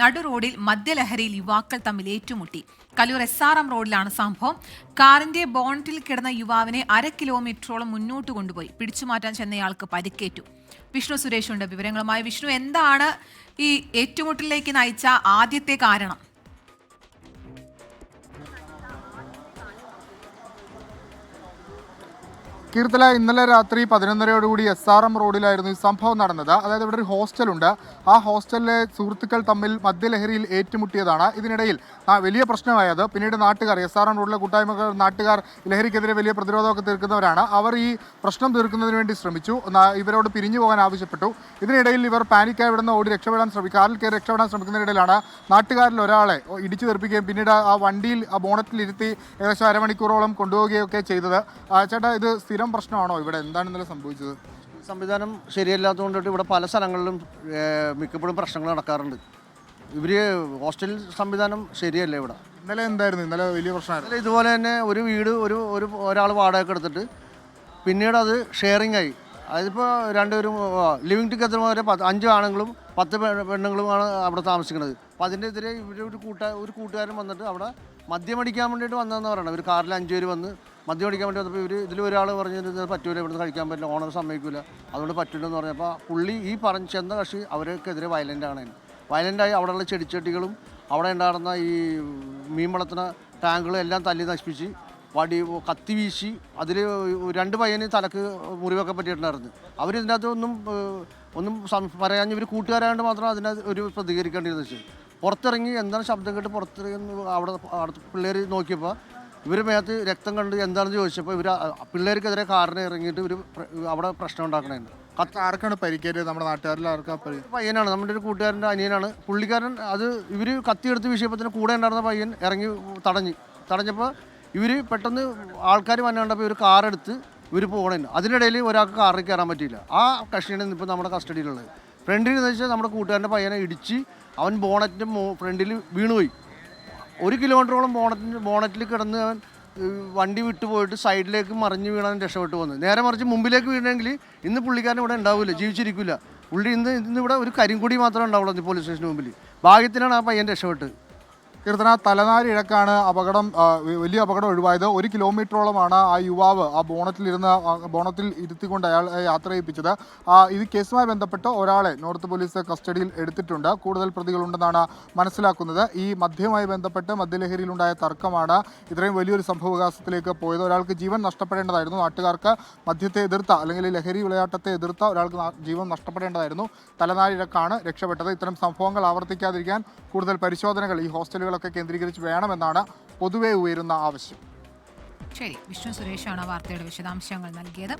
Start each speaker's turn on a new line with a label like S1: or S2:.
S1: നടു റോഡിൽ മദ്യലഹരിയിൽ യുവാക്കൾ തമ്മിൽ ഏറ്റുമുട്ടി. കലൂർ എസ് ആർ എം റോഡിലാണ് സംഭവം. കാറിന്റെ ബോണറ്റിൽ കിടന്ന യുവാവിനെ അര കിലോമീറ്ററോളം മുന്നോട്ട് കൊണ്ടുപോയി. പിടിച്ചുമാറ്റാൻ ചെന്നയാൾക്ക് പരിക്കേറ്റു. വിഷ്ണു സുരേഷ് ഉണ്ട് വിവരങ്ങളുമായി. വിഷ്ണു എന്താണ് ഈ ഏറ്റുമുട്ടലിലേക്ക് നയിച്ച ആദ്യത്തെ കാരണം?
S2: കീർത്തല ഇന്നലെ രാത്രി പതിനൊന്നരയോടുകൂടി എസ് ആർ എം റോഡിലായിരുന്നു ഈ സംഭവം നടന്നത്. അതായത് ഇവിടെ ഒരു ഹോസ്റ്റലുണ്ട് ആ ഹോസ്റ്റലിലെ സുഹൃത്തുക്കൾ തമ്മിൽ മദ്യലഹരിയിൽ ഏറ്റുമുട്ടിയതാണ്. ഇതിനിടയിൽ വലിയ പ്രശ്നമായത് പിന്നീട് നാട്ടുകാർ എസ് ആർ എം റോഡിലെ കൂട്ടായ്മകൾ നാട്ടുകാർ ലഹരിക്കെതിരെ വലിയ പ്രതിരോധമൊക്കെ തീർക്കുന്നവരാണ്. അവർ ഈ പ്രശ്നം തീർക്കുന്നതിന് വേണ്ടി ശ്രമിച്ചു. ഇവരോട് പിരിഞ്ഞു പോകാൻ ആവശ്യപ്പെട്ടു. ഇതിനിടയിൽ ഇവർ പാനിക്കായി ഇവിടുന്ന് ഓടി രക്ഷപ്പെടാൻ ശ്രമിക്കും കാറിൽ കയറി രക്ഷപ്പെടാൻ ശ്രമിക്കുന്നതിനിടയിലാണ് നാട്ടുകാരിൽ ഒരാളെ ഇടിച്ചു തെറിപ്പിക്കുകയും പിന്നീട് ആ വണ്ടിയിൽ ആ ബോണറ്റിൽ ഇരുത്തി ഏകദേശം അരമണിക്കൂറോളം കൊണ്ടുപോവുകയൊക്കെ ചെയ്തത്. ചേട്ടാ ഇത് സ്ഥിരം പ്രശ്നമാണോ ഇവിടെ? എന്താണ് ഇന്നലെ സംഭവിച്ചത്?
S3: സംവിധാനം ശരിയല്ലാത്തതുകൊണ്ടിട്ട് ഇവിടെ പല സ്ഥലങ്ങളിലും മിക്കപ്പോഴും പ്രശ്നങ്ങൾ നടക്കാറുണ്ട്. ഇവർ ഹോസ്റ്റൽ സംവിധാനം ശരിയല്ല ഇവിടെ.
S2: ഇന്നലെ എന്തായിരുന്നു? ഇന്നലെ വലിയ പ്രശ്നമായിരുന്നു.
S3: ഇതുപോലെ തന്നെ ഒരു വീട് ഒരു ഒരു ഒരാൾ വാടകയ്ക്ക് എടുത്തിട്ട് പിന്നീട് അത് ഷെയറിംഗ് ആയി. അതിപ്പോൾ രണ്ടുപേരും ലിവിങ് ടുഗദർ വരെ പത്ത് അഞ്ച് ആണുങ്ങളും പത്ത് പെണ്ണുങ്ങളുമാണ് അവിടെ താമസിക്കുന്നത്. അപ്പം അതിന്റെതിരെ ഇവർ ഒരു കൂട്ട ഒരു കൂട്ടുകാരൻ വന്നിട്ട് അവിടെ മദ്യം അടിക്കാൻ വേണ്ടിയിട്ട് വന്നതെന്ന് പറയണം ഒരു കാറിൽ അഞ്ച് പേര് വന്ന് മദ്യം അടിക്കാൻ വേണ്ടി വന്നപ്പോൾ ഇവർ ഇതിൽ ഒരാൾ പറഞ്ഞു ഇത് പറ്റൂല ഇവിടുന്ന് കഴിക്കാൻ പറ്റില്ല ഓണർ സമ്മതിക്കില്ല അതുകൊണ്ട് പറ്റില്ലെന്ന് പറഞ്ഞപ്പോൾ പുള്ളി ഈ പറഞ്ഞ ചെന്ന കക്ഷി അവർക്കെതിരെ വയലന്റ് ആണ്. വയലന്റായി അവിടെയുള്ള ചെടിച്ചട്ടികളും അവിടെ ഉണ്ടായിരുന്ന ഈ മീൻ വളർത്തുന്ന ടാങ്കുകളും എല്ലാം തല്ലി നശിപ്പിച്ച് വടി കത്തി വീശി അതിൽ രണ്ട് പയ്യന് തലക്ക് മുറിവൊക്കെ പറ്റിയിട്ടുണ്ടായിരുന്നു. അവരിതിനകത്ത് ഒന്നും ഒന്നും പറയാൻ ഇവർ കൂട്ടുകാരായതുകൊണ്ട് മാത്രം അതിനകത്ത് ഒരു പ്രതികരിക്കേണ്ടിയിരുന്നു വെച്ചാൽ പുറത്തിറങ്ങി എന്താണ് ശബ്ദം കേട്ട് പുറത്തിറങ്ങി അവിടെ പിള്ളേർ നോക്കിയപ്പോൾ ഇവർ മേത്ത് രക്തം കണ്ട് എന്താണെന്ന് ചോദിച്ചപ്പോൾ ഇവർ പിള്ളേർക്കെതിരെ കാറിന് ഇറങ്ങിയിട്ട് ഇവർ അവിടെ പ്രശ്നം ഉണ്ടാക്കണേ കത്ത്
S2: ആർക്കാണ് പരിക്കേറ്റത്? നമ്മുടെ നാട്ടുകാരിൽ ആർക്കാ
S3: പയ്യനാണ്. നമ്മുടെ ഒരു കൂട്ടുകാരന്റെ അനിയനാണ്. പുള്ളിക്കാരൻ അത് ഇവർ കത്തിയെടുത്ത് വിഷയപ്പത്തിന് കൂടെ ഉണ്ടായിരുന്ന പയ്യൻ ഇറങ്ങി തടഞ്ഞു. തടഞ്ഞപ്പോൾ ഇവർ പെട്ടെന്ന് ആൾക്കാർ വന്നു കണ്ടപ്പോൾ ഇവർ കാറെടുത്ത് ഇവർ പോകണേന് അതിനിടയിൽ ഒരാൾക്ക് കാറിൽ കയറാൻ പറ്റിയില്ല. ആ കക്ഷിയാണ് ഇപ്പോൾ നമ്മുടെ കസ്റ്റഡിയിലുള്ളത്. ഫ്രണ്ടിൽ എന്ന് വെച്ചാൽ നമ്മുടെ കൂട്ടുകാരന്റെ പയ്യനെ ഇടിച്ച് അവൻ ബോണറ്റിന്റെ ഫ്രണ്ടിൽ വീണുപോയി. ഒരു കിലോമീറ്ററോളം ബോണറ്റിന് ബോണറ്റിൽ കിടന്ന് അവൻ വണ്ടി വിട്ടു പോയിട്ട് സൈഡിലേക്ക് മറിഞ്ഞ് വീണാൻ രക്ഷപ്പെട്ടു വന്നു. നേരെ മറിച്ച് മുമ്പിലേക്ക് വീണെങ്കിൽ ഇന്ന് പുള്ളിക്കാരൻ ഇവിടെ ഉണ്ടാവില്ല ജീവിച്ചിരിക്കില്ല. പുള്ളി ഇന്ന് ഇവിടെ ഒരു കരിങ്കുടി മാത്രമേ ഉണ്ടാവുള്ളൂ പോലീസ് സ്റ്റേഷന് മുമ്പിൽ ഭാഗ്യത്തിനാണ് ആ പയ്യൻ രക്ഷപ്പെട്ടത്
S2: കീർത്തന തലനാരി ഇഴക്കാണ് അപകടം വലിയ അപകടം ഒഴിവായത്. ഒരു കിലോമീറ്ററോളമാണ് ആ യുവാവ് ആ ബോണറ്റിലിരുന്ന് ആ ബോണറ്റിൽ ഇരുത്തിക്കൊണ്ട് അയാൾ യാത്ര ചെയ്യിപ്പിച്ചത്. ഇത് കേസുമായി ബന്ധപ്പെട്ട് ഒരാളെ നോർത്ത് പോലീസ് കസ്റ്റഡിയിൽ എടുത്തിട്ടുണ്ട്. കൂടുതൽ പ്രതികളുണ്ടെന്നാണ് മനസ്സിലാക്കുന്നത്. ഈ മദ്യവുമായി ബന്ധപ്പെട്ട് മദ്യലഹരിയിലുണ്ടായ തർക്കമാണ് ഇത്രയും വലിയൊരു സംഭവവികാസത്തിലേക്ക് പോയത്. ഒരാൾക്ക് ജീവൻ നഷ്ടപ്പെടേണ്ടതായിരുന്നു. നാട്ടുകാർക്ക് മദ്യത്തെ എതിർത്ത അല്ലെങ്കിൽ ലഹരി വിളയാട്ടത്തെ എതിർത്ത ഒരാൾക്ക് ജീവൻ നഷ്ടപ്പെടേണ്ടതായിരുന്നു. തലനാരിഴക്കാണ് രക്ഷപ്പെട്ടത്. ഇത്തരം സംഭവങ്ങൾ ആവർത്തിക്കാതിരിക്കാൻ കൂടുതൽ പരിശോധനകൾ ഈ ഹോസ്റ്റലുകളൊക്കെ കേന്ദ്രീകരിച്ച് വേണമെന്നാണ് പൊതുവെ ഉയരുന്ന ആവശ്യം.
S1: ശരി വിഷ്ണു സുരേഷാണ് വാർത്തയുടെ വിശദാംശങ്ങൾ നൽകിയത്.